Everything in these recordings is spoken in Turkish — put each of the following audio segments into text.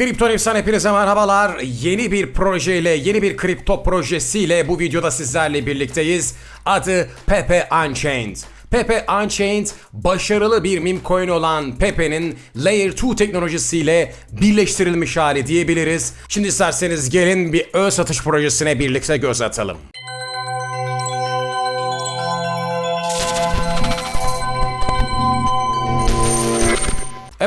Kripto News'tan hepinize merhabalar. Yeni bir projeyle, yeni bir kripto projesiyle bu videoda sizlerle birlikteyiz. Adı Pepe Unchained. Pepe Unchained başarılı bir meme coin olan Pepe'nin Layer 2 teknolojisiyle birleştirilmiş hali diyebiliriz. Şimdi isterseniz gelin bir ön satış projesine birlikte göz atalım.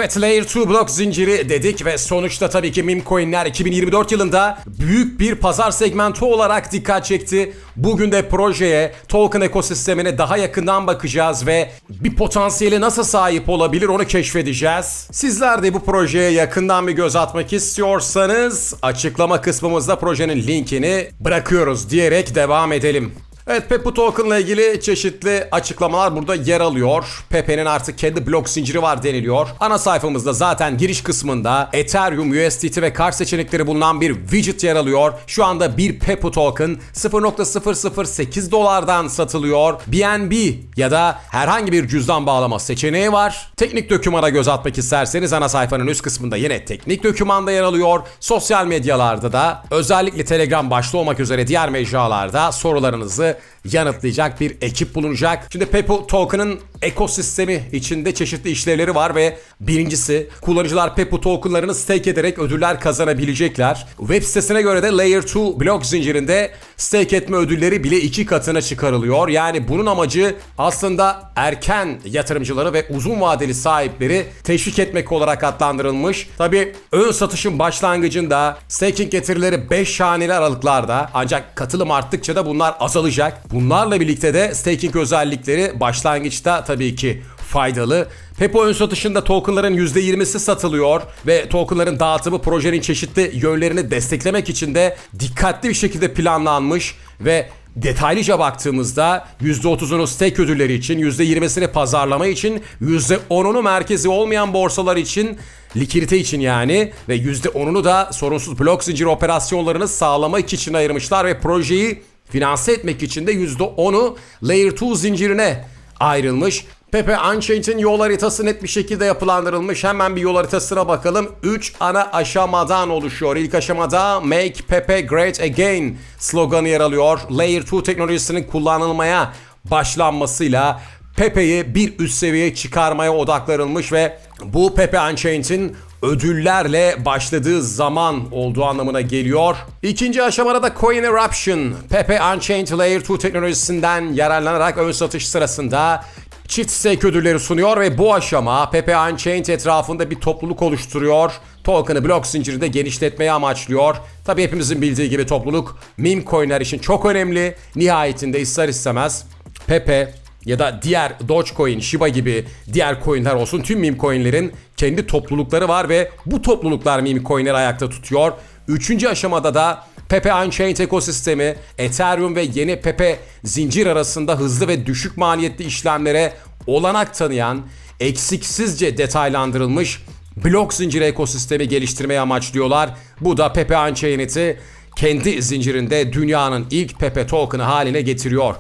Evet Layer 2 blok zinciri dedik ve sonuçta tabii ki meme coinler 2024 yılında büyük bir pazar segmenti olarak dikkat çekti. Bugün de projeye, token ekosistemine daha yakından bakacağız ve bir potansiyeli nasıl sahip olabilir onu keşfedeceğiz. Sizler de bu projeye yakından bir göz atmak istiyorsanız açıklama kısmımızda projenin linkini bırakıyoruz diyerek devam edelim. Evet Pepe Token ile ilgili çeşitli açıklamalar burada yer alıyor. Pepe'nin artık kendi blok zinciri var deniliyor. Ana sayfamızda zaten giriş kısmında Ethereum, USDT ve kart seçenekleri bulunan bir widget yer alıyor. Şu anda bir Pepe Token 0.008 dolardan satılıyor. BNB ya da herhangi bir cüzdan bağlama seçeneği var. Teknik dokümana göz atmak isterseniz ana sayfanın üst kısmında yine teknik dokümanda yer alıyor. Sosyal medyalarda da özellikle Telegram başta olmak üzere diğer mecralarda sorularınızı yanıtlayacak bir ekip bulunacak. Şimdi Pepo Token'ın ekosistemi içinde çeşitli işlevleri var ve birincisi kullanıcılar Pepo tokenlarını stake ederek ödüller kazanabilecekler. Web sitesine göre de Layer 2 blok zincirinde stake etme ödülleri bile iki katına çıkarılıyor. Yani bunun amacı aslında erken yatırımcıları ve uzun vadeli sahipleri teşvik etmek olarak adlandırılmış. Tabi ön satışın başlangıcında staking getirileri 5 haneli aralıklarda ancak katılım arttıkça da bunlar azalacak. Bunlarla birlikte de staking özellikleri başlangıçta tabii ki faydalı. Pepo ön satışında tokenların %20'si satılıyor ve tokenların dağıtımı projenin çeşitli yönlerini desteklemek için de dikkatli bir şekilde planlanmış ve detaylıca baktığımızda %30'unu stake ödülleri için, %20'sini pazarlama için, %10'unu merkezi olmayan borsalar için, likidite için yani ve %10'unu da sorunsuz blok zinciri operasyonlarını sağlamak için ayırmışlar ve projeyi finanse etmek için de %10'u Layer 2 zincirine ayrılmış. Pepe Unchained'in yol haritası net bir şekilde yapılandırılmış. Hemen bir yol haritasına bakalım. 3 ana aşamadan oluşuyor. İlk aşamada Make Pepe Great Again sloganı yer alıyor. Layer 2 teknolojisinin kullanılmaya başlanmasıyla Pepe'yi bir üst seviyeye çıkarmaya odaklanılmış ve bu Pepe Unchained'in ödüllerle başladığı zaman olduğu anlamına geliyor. İkinci aşamada da Coin Eruption, Pepe Unchained Layer 2 teknolojisinden yararlanarak ön satış sırasında çift stake ödülleri sunuyor ve bu aşama Pepe Unchained etrafında bir topluluk oluşturuyor. Token'ı blok zincirinde genişletmeyi amaçlıyor. Tabi hepimizin bildiği gibi topluluk meme coinler için çok önemli. Nihayetinde ister istemez Pepe ya da diğer Dogecoin, Shiba gibi diğer coinler olsun tüm meme coinlerin kendi toplulukları var ve bu topluluklar meme coinleri ayakta tutuyor. Üçüncü aşamada da Pepe Unchained ekosistemi, Ethereum ve yeni Pepe zincir arasında hızlı ve düşük maliyetli işlemlere olanak tanıyan, eksiksizce detaylandırılmış blok zinciri ekosistemi geliştirmeyi amaçlıyorlar. Bu da Pepe Unchained'i kendi zincirinde dünyanın ilk Pepe token'ı haline getiriyor.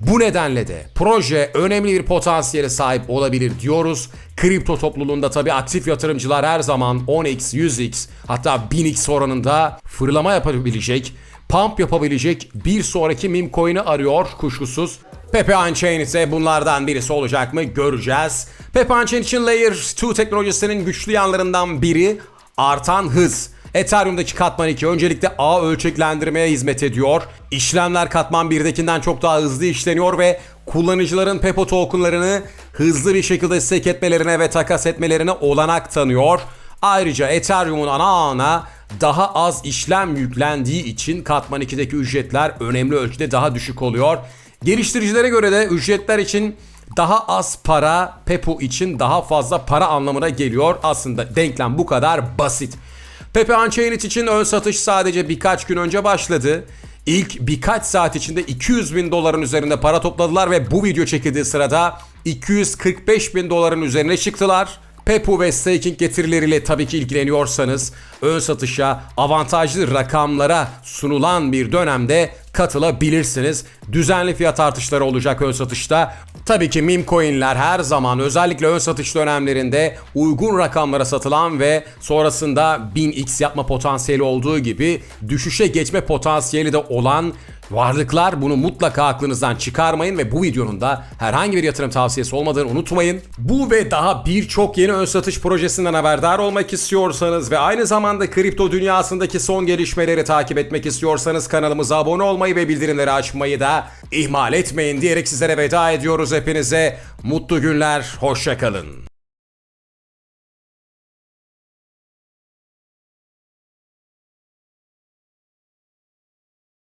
Bu nedenle de proje önemli bir potansiyele sahip olabilir diyoruz. Kripto topluluğunda tabi aktif yatırımcılar her zaman 10x, 100x hatta 1000x oranında fırlama yapabilecek, pump yapabilecek bir sonraki meme coin'i arıyor kuşkusuz. Pepe Unchained ise bunlardan birisi olacak mı göreceğiz. Pepe Unchained için Layer 2 teknolojisinin güçlü yanlarından biri artan hız. Ethereum'daki katman 2 öncelikle ağ ölçeklendirmeye hizmet ediyor. İşlemler katman 1'dekinden çok daha hızlı işleniyor ve kullanıcıların Pepo tokenlarını hızlı bir şekilde stake etmelerine ve takas etmelerine olanak tanıyor. Ayrıca Ethereum'un ana ağına daha az işlem yüklendiği için katman 2'deki ücretler önemli ölçüde daha düşük oluyor. Geliştiricilere göre de ücretler için daha az para Pepo için daha fazla para anlamına geliyor. Aslında denklem bu kadar basit. Pepe Unchained için ön satış sadece birkaç gün önce başladı. İlk birkaç saat içinde 200 bin doların üzerinde para topladılar ve bu video çekildiği sırada 245 bin doların üzerine çıktılar. Pepu ve staking getirileriyle tabii ki ilgileniyorsanız ön satışa avantajlı rakamlara sunulan bir dönemde katılabilirsiniz. Düzenli fiyat artışları olacak ön satışta. Tabii ki meme coinler her zaman özellikle ön satış dönemlerinde uygun rakamlara satılan ve sonrasında 1000x yapma potansiyeli olduğu gibi düşüşe geçme potansiyeli de olan varlıklar. Bunu mutlaka aklınızdan çıkarmayın ve bu videonun da herhangi bir yatırım tavsiyesi olmadığını unutmayın. Bu ve daha birçok yeni ön satış projesinden haberdar olmak istiyorsanız ve aynı zamanda kripto dünyasındaki son gelişmeleri takip etmek istiyorsanız kanalımıza abone olmayı ve bildirimleri açmayı da ihmal etmeyin diyerek sizlere veda ediyoruz hepinize. Mutlu günler, hoşçakalın.